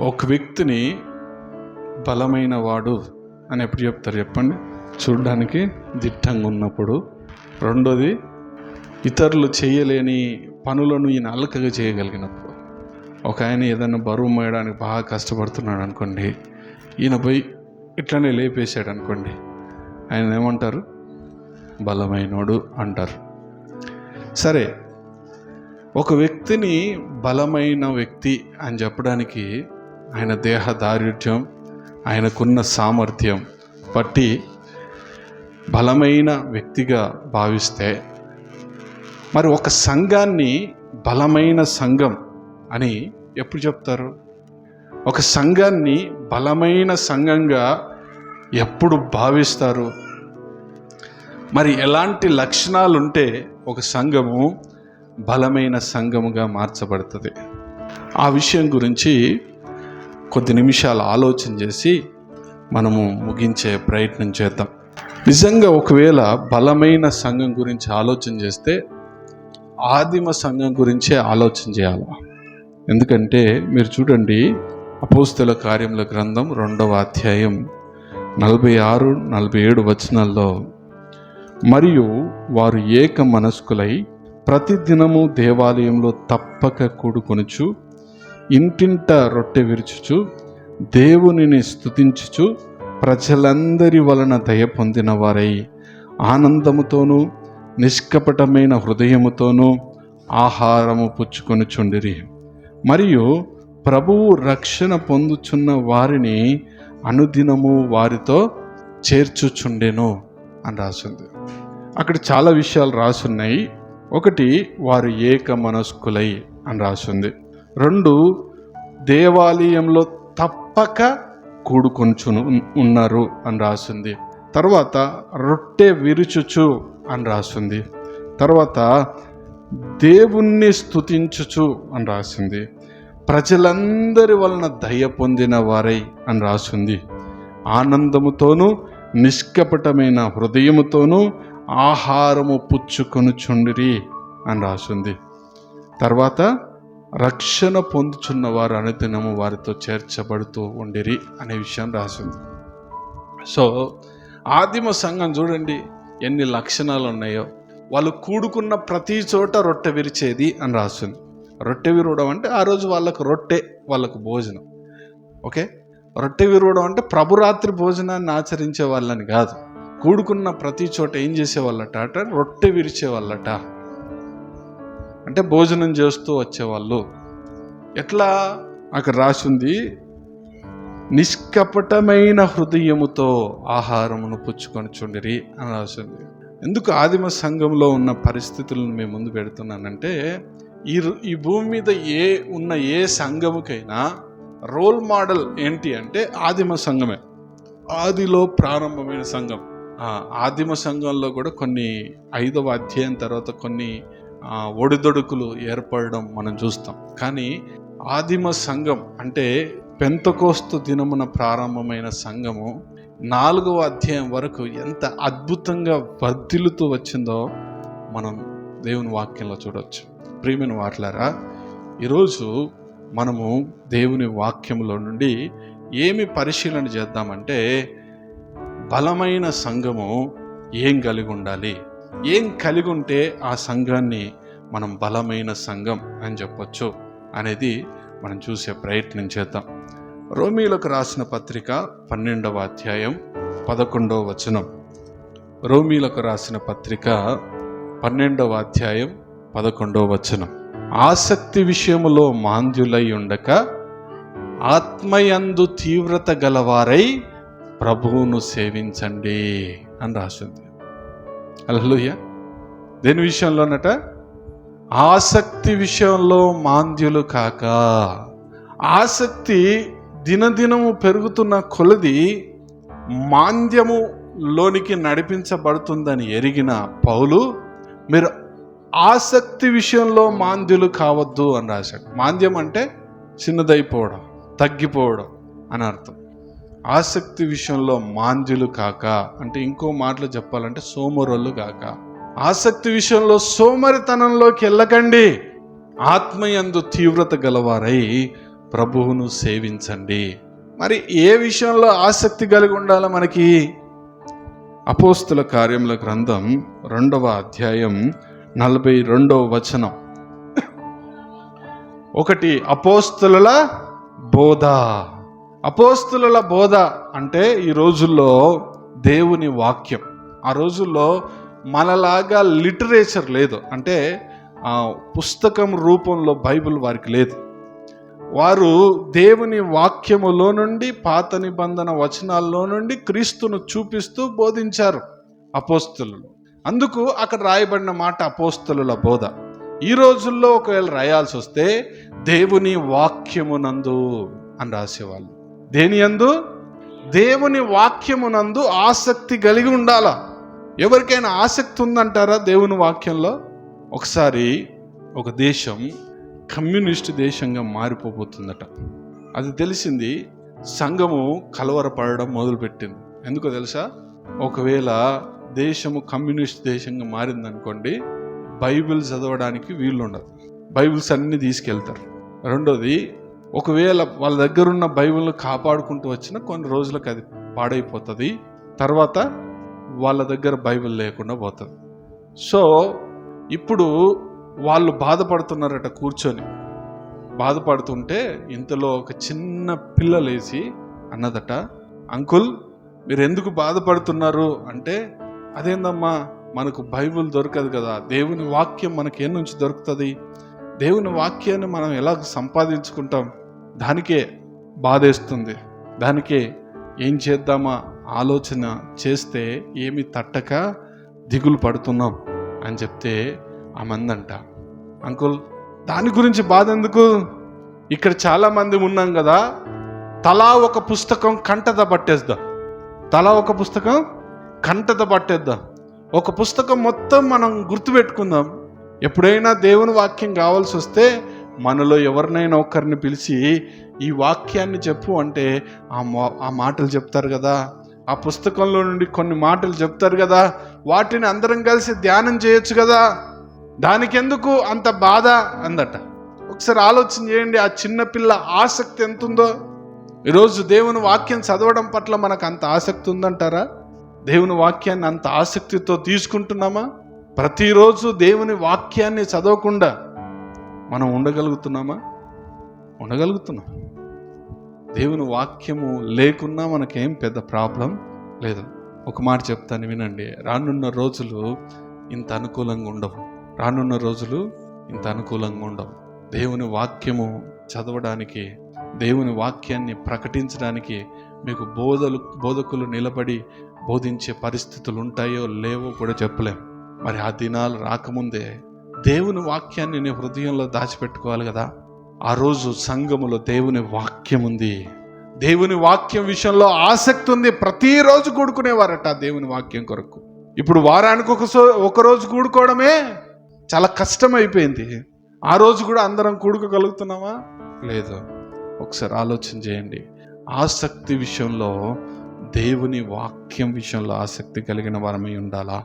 ఒక వ్యక్తిని బలమైన వాడు అని ఎప్పుడు చెప్తారు చెప్పండి? చూడడానికి దిట్టంగా ఉన్నప్పుడు. రెండోది ఇతరులు చేయలేని పనులను ఈయన అలకగా చేయగలిగినప్పుడు. ఒక ఆయన ఏదైనా బరువు మోయడానికి బాగా కష్టపడుతున్నాడు అనుకోండి ఈయన పోయి ఇట్లనే లేపేశాడు అనుకోండి ఆయన ఏమంటారు? బలమైనోడు అంటారు. సరే ఒక వ్యక్తిని బలమైన వ్యక్తి అని చెప్పడానికి ఆయన దేహ దారుఢ్యం ఆయనకున్న సామర్థ్యం బట్టి బలమైన వ్యక్తిగా భావిస్తే మరి ఒక సంఘాన్ని బలమైన సంఘం అని ఎప్పుడు చెప్తారు? ఒక సంఘాన్ని బలమైన సంఘంగా ఎప్పుడు భావిస్తారు? మరి ఎలాంటి లక్షణాలు ఉంటే ఒక సంఘము బలమైన సంఘముగా మార్చబడుతుంది? ఆ విషయం గురించి కొద్ది నిమిషాలు ఆలోచన చేసి మనము ముగించే ప్రయత్నం చేద్దాం. నిజంగా ఒకవేళ బలమైన సంఘం గురించి ఆలోచన చేస్తే ఆదిమ సంఘం గురించే ఆలోచన చేయాలి? ఎందుకంటే మీరు చూడండి అపోస్తుల కార్యముల గ్రంథం రెండవ అధ్యాయం నలభై ఆరు నలభై ఏడు వచనాల్లో మరియు వారు ఏక మనస్కులై ప్రతిదినము దేవాలయంలో తప్పక కూడుకొనుచు ఇంటింట రొట్టె విరుచుచు దేవునిని స్తుతించుచు ప్రజలందరి వలన దయ పొందిన వారై ఆనందముతోనూ నిష్కపటమైన హృదయముతోనూ ఆహారము పుచ్చుకొనుచుండిరి మరియు ప్రభువు రక్షణ పొందుచున్న వారిని అనుదినము వారితో చేర్చుచుండెను అని రాసింది. అక్కడ చాలా విషయాలు రాసున్నాయి. ఒకటి వారు ఏక మనస్కులై అని రాసింది. రెండు దేవాలయంలో తప్పక కూడుకొంచును ఉన్నారు అని రాసింది. తర్వాత రొట్టె విరుచుచు అని రాసింది. తర్వాత దేవుణ్ణి స్తుతించుచు అని రాసింది. ప్రజలందరి వలన దయ పొందిన వారై అని రాసింది. ఆనందముతోనూ నిష్కపటమైన హృదయముతోనూ ఆహారము పుచ్చుకొనుచుండిరి అని రాసింది. తర్వాత రక్షణ పొందుచున్న వారు అనుదినము వారితో చేర్చబడుతూ ఉండిరి అనే విషయం రాసింది. సో ఆదిమ సంఘం చూడండి ఎన్ని లక్షణాలు ఉన్నాయో వాళ్ళు కూడుకున్న ప్రతి చోట రొట్టె విరిచేది అని రాసింది. రొట్టె విరవడం అంటే ఆ రోజు వాళ్ళకు రొట్టె వాళ్ళకు భోజనం. ఓకే? రొట్టె విరవడం అంటే ప్రభురాత్రి భోజనాన్ని ఆచరించే వాళ్ళని కాదు. కూడుకున్న ప్రతి చోట ఏం చేసేవాళ్ళట? అంటే? రొట్టె విరిచేవాళ్ళట. అంటే భోజనం చేస్తూ వచ్చేవాళ్ళు. ఎట్లా? అక్కడ రాసింది నిష్కపటమైన హృదయముతో ఆహారమును పుచ్చుకొని చుండిరి అని రాసింది. ఎందుకు ఆదిమ సంఘంలో ఉన్న పరిస్థితులను మేము ముందు పెడుతున్నానంటే ఈ ఈ భూమి మీద ఏ ఉన్న ఏ సంఘముకైనా రోల్ మోడల్ ఏంటి అంటే ఆదిమ సంఘమే. ఆదిలో ప్రారంభమైన సంఘం. ఆదిమ సంఘంలో కూడా కొన్ని ఐదవ అధ్యాయం తర్వాత కొన్ని ఒడిదొడుకులు ఏర్పడడం మనం చూస్తాం. కానీ ఆదిమ సంఘం అంటే పెంతకోస్తు దినమున ప్రారంభమైన సంఘము నాలుగవ అధ్యాయం వరకు ఎంత అద్భుతంగా వర్ధిల్లుతూ వచ్చిందో మనం దేవుని వాక్యంలో చూడవచ్చు ప్రియమైన వాట్లారా ఈరోజు మనము దేవుని వాక్యంలో నుండి ఏమి పరిశీలన చేద్దామంటే బలమైన సంఘము ఏం కలిగి ఉండాలి ఏం కలిగి ఉంటే ఆ సంఘాన్ని మనం బలమైన సంఘం అని చెప్పొచ్చు అనేది మనం చూసే ప్రయత్నం చేద్దాం. రోమీలకు రాసిన పత్రిక పన్నెండవ అధ్యాయం పదకొండవ వచనం. రోమీలకు రాసిన పత్రిక పన్నెండవ అధ్యాయం పదకొండవ వచనం. ఆసక్తి విషయములో మాంద్యులై ఉండక ఆత్మయందు తీవ్రత గలవారై ప్రభువును సేవించండి అని రాసింది. అలలుయ్య దేని విషయంలోనట ఆసక్తి విషయంలో మాంద్యులు కాక. ఆసక్తి దినదినము పెరుగుతున్న కొలది మాంద్యము లోనికి నడిపించబడుతుందని ఎరిగిన పౌలు మీరు ఆసక్తి విషయంలో మాంద్యులు కావద్దు అని రాశాడు. మాంద్యం అంటే చిన్నదైపోవడం తగ్గిపోవడం అని అర్థం. ఆసక్తి విషయంలో మాంద్యులు కాక అంటే ఇంకో మాటలు చెప్పాలంటే సోమరులు కాక. ఆసక్తి విషయంలో సోమరితనంలోకి వెళ్ళకండి. ఆత్మయందు తీవ్రత గలవారై ప్రభువును సేవించండి. మరి ఏ విషయంలో ఆసక్తి కలిగి ఉండాలో మనకి? అపోస్తుల కార్యముల గ్రంథం రెండవ అధ్యాయం నలభై రెండవ వచనం. ఒకటి అపోస్తుల బోధ. అపోస్తుల బోధ అంటే ఈ రోజుల్లో దేవుని వాక్యం. ఆ రోజుల్లో మనలాగా లిటరేచర్ లేదు. అంటే ఆ పుస్తకం రూపంలో బైబిల్ వారికి లేదు. వారు దేవుని వాక్యములో నుండి పాత నిబంధన వచనాల్లో నుండి క్రీస్తును చూపిస్తూ బోధించారు అపోస్తులు. అందుకు అక్కడ రాయబడిన మాట అపోస్తుల బోధ. ఈ రోజుల్లో ఒకవేళ రాయాల్సి వస్తే దేవుని వాక్యమునందు అని రాసేవాళ్ళు. దేని యందు దేవుని వాక్యమునందు ఆసక్తి కలిగి ఉండాలా. ఎవరికైనా ఆసక్తి ఉందంటారా దేవుని వాక్యంలో? ఒకసారి ఒక దేశం కమ్యూనిస్ట్ దేశంగా మారిపోబోతుందట. అది తెలిసింది సంఘము కలవరపడడం మొదలుపెట్టింది. ఎందుకో తెలుసా? ఒకవేళ దేశము కమ్యూనిస్ట్ దేశంగా మారిందనుకోండి బైబిల్ చదవడానికి వీళ్ళు ఉండదు బైబిల్స్ అన్నీ తీసుకెళ్తారు. రెండోది ఒకవేళ వాళ్ళ దగ్గర ఉన్న బైబిల్ను కాపాడుకుంటూ వచ్చిన కొన్ని రోజులకు అది పాడైపోతుంది. తర్వాత వాళ్ళ దగ్గర బైబిల్ లేకుండా పోతుంది. సో ఇప్పుడు వాళ్ళు బాధపడుతున్నారట కూర్చొని. బాధపడుతుంటే ఇంతలో ఒక చిన్న పిల్ల లేచి అన్నదట అంకుల్ మీరు ఎందుకు బాధపడుతున్నారు? అంటే అదేందమ్మా మనకు బైబిల్ దొరకదు కదా. దేవుని వాక్యం మనకి ఏ నుంచి దొరుకుతుంది? దేవుని వాక్యాన్ని మనం ఎలా సంపాదించుకుంటాం? దానికే బాధేస్తుంది. దానికే ఏం చేద్దామా ఆలోచన చేస్తే ఏమి తట్టక దిగులు పడుతున్నాం అని చెప్తే ఆ మందంట అంకుల్ దాని గురించి బాధ ఎందుకు? ఇక్కడ చాలామంది ఉన్నాం కదా తలా ఒక పుస్తకం కంటద పట్టేద్దాం? తలా ఒక పుస్తకం కంటద పట్టేద్దాం? ఒక పుస్తకం మొత్తం మనం గుర్తుపెట్టుకుందాం. ఎప్పుడైనా దేవుని వాక్యం కావాల్సి వస్తే మనలో ఎవరినైనా ఒకరిని పిలిచి ఈ వాక్యాన్ని చెప్పు అంటే ఆ మా- ఆ మాటలు చెప్తారు కదా. ఆ పుస్తకంలో నుండి కొన్ని మాటలు చెప్తారు కదా. వాటిని అందరం కలిసి ధ్యానం చేయొచ్చు కదా. దానికెందుకు అంత బాధ అందట. ఒకసారి ఆలోచన చేయండి ఆ చిన్నపిల్ల ఆసక్తి ఎంత ఉందో ఈరోజు దేవుని వాక్యం చదవడం పట్ల మనకు అంత ఆసక్తి ఉందంటారా? దేవుని వాక్యాన్ని అంత ఆసక్తితో తీసుకుంటున్నామా? ప్రతిరోజు దేవుని వాక్యాన్ని చదవకుండా మనం ఉండగలుగుతున్నామా? ఉండగలుగుతున్నాం. దేవుని వాక్యము లేకున్నా మనకేం పెద్ద ప్రాబ్లం లేదు. ఒక మాట చెప్తాను వినండి. రానున్న రోజులు ఇంత అనుకూలంగా ఉండవు. రానున్న రోజులు ఇంత అనుకూలంగా ఉండవు. దేవుని వాక్యము చదవడానికి దేవుని వాక్యాన్ని ప్రకటించడానికి మీకు బోధలు బోధకులు నిలబడి బోధించే పరిస్థితులు ఉంటాయో లేవో కూడా చెప్పలేం. మరి ఆ దినాలు రాకముందే దేవుని వాక్యాన్ని నీ హృదయంలో దాచిపెట్టుకోవాలి కదా? ఆ రోజు సంఘములో దేవుని వాక్యం ఉంది. దేవుని వాక్యం విషయంలో ఆసక్తి ఉంది. ప్రతిరోజు కూడుకునేవారట దేవుని వాక్యం కొరకు. ఇప్పుడు వారానికి ఒక సో- కూడుకోవడమే చాలా కష్టం అయిపోయింది ఆ రోజు కూడా అందరం కూడుకోగలుగుతున్నామా? లేదు. ఒకసారి ఆలోచన చేయండి. ఆసక్తి విషయంలో దేవుని వాక్యం విషయంలో ఆసక్తి కలిగిన వారమై ఉండాలా?